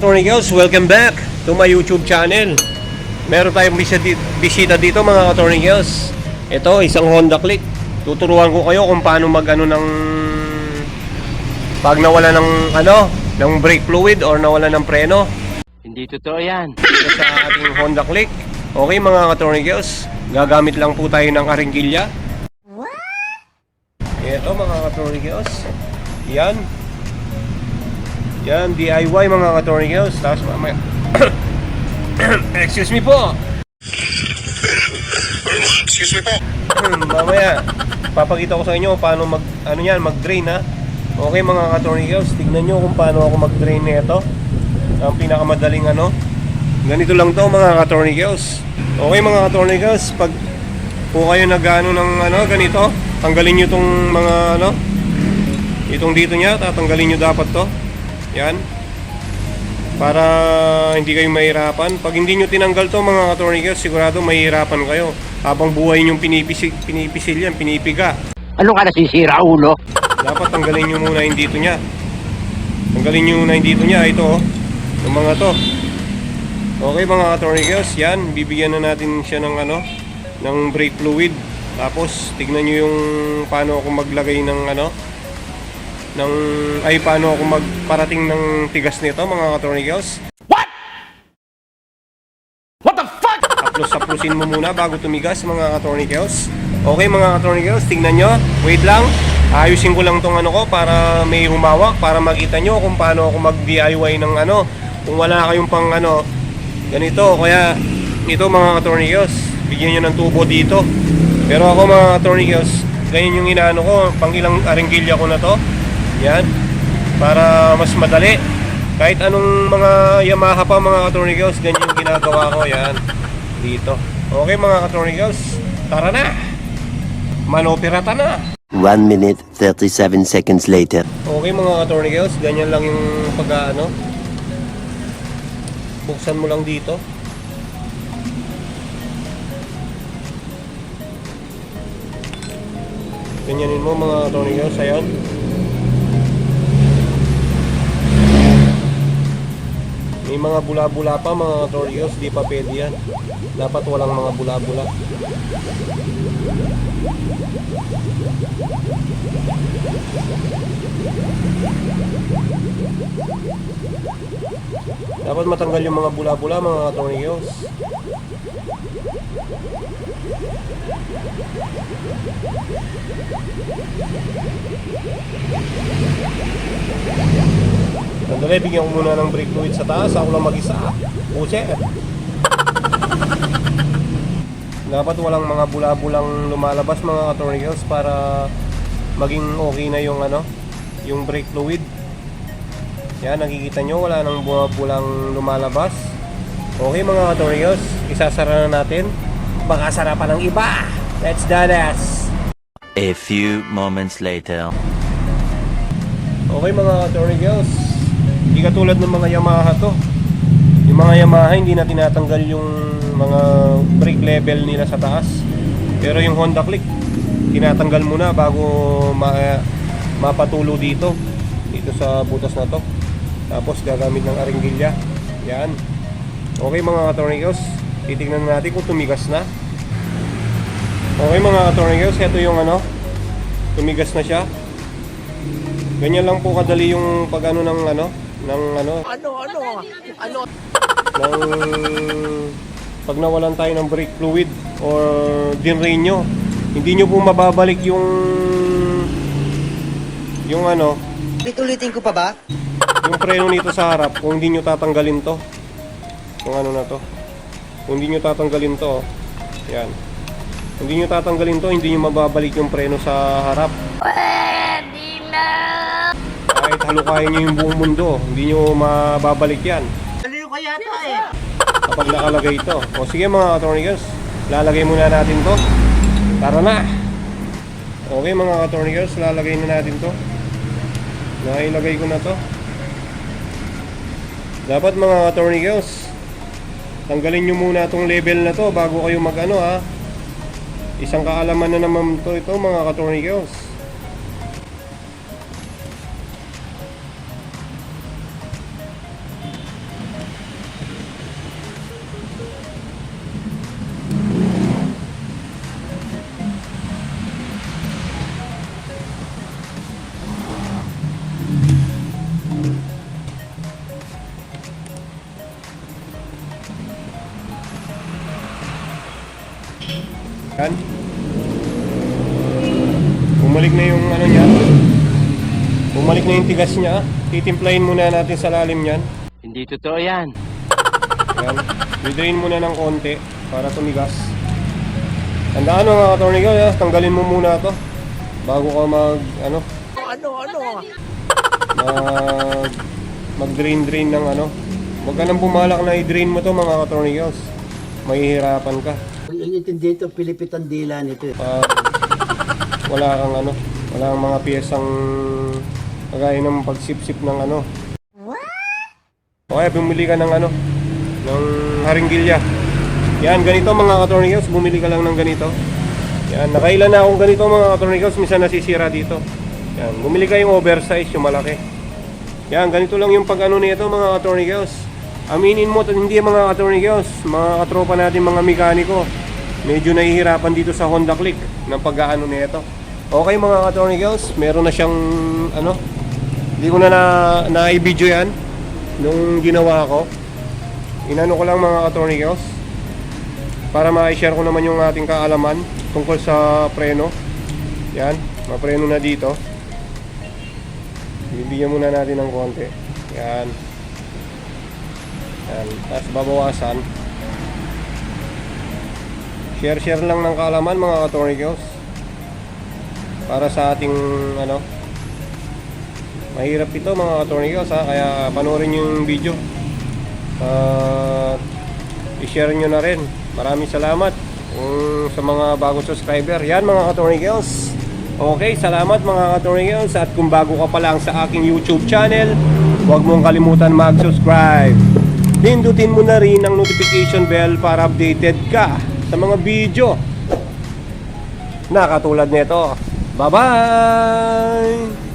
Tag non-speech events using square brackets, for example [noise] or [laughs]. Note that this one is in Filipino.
Katornigals, welcome back to my YouTube channel. Meron tayong bisita, dito mga Katornigals. Ito, isang Honda Click. Tuturuan ko kayo kung paano mag ano ng pag nawala ng ano, ng brake fluid or nawala ng preno Hindi totoo yan. Ito sa ating Honda Click. Okay mga Katornigals, gagamit lang po tayo ng karinggilya. Ito mga Katornigals. Yan. Yan, DIY mga Katornigals. Tapos [coughs] mamaya. [coughs] Excuse me po. Excuse me po. mamaya, papakita ko sa inyo paano mag, ano yan, mag-drain ha. Okay mga Katornigals, tignan nyo kung paano ako mag-drain nito. Ang pinakamadaling ano. Ganito lang to mga Katornigals. Okay mga Katornigals, pag po kayo nag-ano ng ano, ganito, tanggalin nyo tong mga ano, itong dito niya, tatanggalin nyo dapat to. Yan. Para hindi kayo mahirapan. Pag hindi nyo tinanggal to mga Katornigals, sigurado mahihirapan kayo. Habang buhay nyo pinipisil, pinipisil yan, pinipiga. Ano ka nasisira, ulo? [laughs] Dapat tanggalin nyo muna yung dito niya. Tanggalin nyo muna yung dito niya. Ito oh. Yung mga to. Okay mga katornigos, yan. Bibigyan na natin siya ng ano, ng brake fluid. Tapos, tignan nyo yung paano ako maglagay ng ano, ng, ay paano ako magparating ng tigas nito mga katornigos. What the fuck? Aplos-aplosin mo muna bago tumigas mga katornigos. Okay mga katornigos, tignan nyo. Wait lang. Ayusin ko lang tong ano ko para may humawak para makita nyo kung paano ako mag-DIY ng ano. Kung wala kayong pang ano, ganito. Kaya ito mga katornigos, bigyan nyo ng tubo dito. Pero ako mga katornigos, ganyan yung inaano ko. Pang ilang aringgilya ko na to. Yan. Para mas madali. Kahit anong mga Yamaha pa mga katornigos, ganyan yung ginagawa ko. Yan. Dito. Okay mga katornigos, tara na. Manopirata na. 1 minute 37 seconds later. Okay mga katornigos, ganyan lang yung pag ano. Buksan mo lang dito. Ganyanin mo mga katornigos, ayan. May mga bula-bula pa mga katornigos, di pa pwede yan. Dapat walang mga bula-bula. Dapat matanggal yung mga bula-bula mga katornigos. Sandali, bigyan ko muna ng brake fluid sa taas. Ako lang mag-isa. Puset. Dapat walang mga bula-bulang lumalabas mga katornigos para maging okay na yung ano, yung brake fluid. Yan, nakikita nyo, wala nang bulang lumalabas. Okay mga katornigos, isasara na natin. Baka sara pa ng iba. Let's do this! A few moments later. Okay mga katornigos, hindi katulad ng mga Yamaha to. Yung mga Yamaha hindi na tinatanggal yung mga brake level nila sa taas. Pero yung Honda Click, tinatanggal muna bago ma mapatulo dito. Dito sa butas na to. Tapos gagamit ng aringgilya. Yan. Okay mga katornigos, titignan natin kung tumigas na. Okay mga katornigos, ito yung ano, tumigas na siya. Ganyan lang po kadali yung pag ano ng ano, ng ano, Ano, ano, ano? ng pag nawalan tayo ng brake fluid or dinrain nyo. Hindi nyo po mababalik yung yung ano, Ulit-ulitin ko pa ba? yung preno nito sa harap kung hindi nyo tatanggalin to. Kung ano na to. Kung hindi nyo tatanggalin to, yan. Kung hindi nyo tatanggalin to, hindi nyo mababalik yung preno sa harap. Kahit halukayin nyo yung buong mundo, hindi nyo mababalik yan. Ano kaya to eh? kapag nakalagay ito. O sige mga katornigers, lalagay muna natin to. Tara na! Okay mga katornigers, lalagay na natin to. Nailagay ko na to. Dapat mga katornigers, tanggalin nyo muna tong level na to bago kayo mag ano ha. Isang kaalaman na naman to ito mga katornigers. Bumalik na yung ano niya. Bumalik na yung tigas niya. Titimplahin muna natin sa lalim niyan. Hindi totoo yan. Yan. I-drain muna ng konti para tumigas. Tandaan mo mga katornigaw, ha? tanggalin mo muna to bago ka mag ano Ano, ano? mag mag-drain drain ng ano. Huwag ka nang bumalak na i-drain mo to mga katornigaws. Mahihirapan ka. Ang intindi ito, Pilipit ang dila nito. eh. Pag wala kang ano, wala kang mga piyesang kagaya ng pagsipsip ng ano. O kaya bumili ka ng ano, ng haringgilya. Yan, ganito mga katornigaws, bumili ka lang ng ganito. Yan, nakailan na akong ganito mga katornigaws, minsan nasisira dito. Yan, bumili kayong oversize, yung malaki. Yan, ganito lang yung pag ano nito mga katornigaws. Aminin mo, hindi mga katornigaws, mga katropa natin mga mekaniko. Medyo nahihirapan dito sa Honda Click ng pag-aano nito. Okay mga katornigaws, meron na siyang ano, hindi ko na na, na-video yan nung ginawa ko. Inano ko lang mga katornigaws para ma-share ko naman yung ating kaalaman tungkol sa preno. Yan, mapreno na dito. Bibigyan muna natin ng konti. Yan. Yan. Tapos babawasan. Share-share lang ng kaalaman mga katornigaws. Para sa ating ano. Mahirap ito mga katornigaws ha. Kaya panoorin yung video. At i-share nyo na rin. Maraming salamat kung sa mga bagong subscriber. Yan mga katornigaws. Okay, salamat mga katornigaws. At kung bago ka pa lang sa aking YouTube channel, huwag mong kalimutan mag-subscribe. Pindutin mo na rin ang notification bell para updated ka sa mga video na katulad nito. Bye-bye!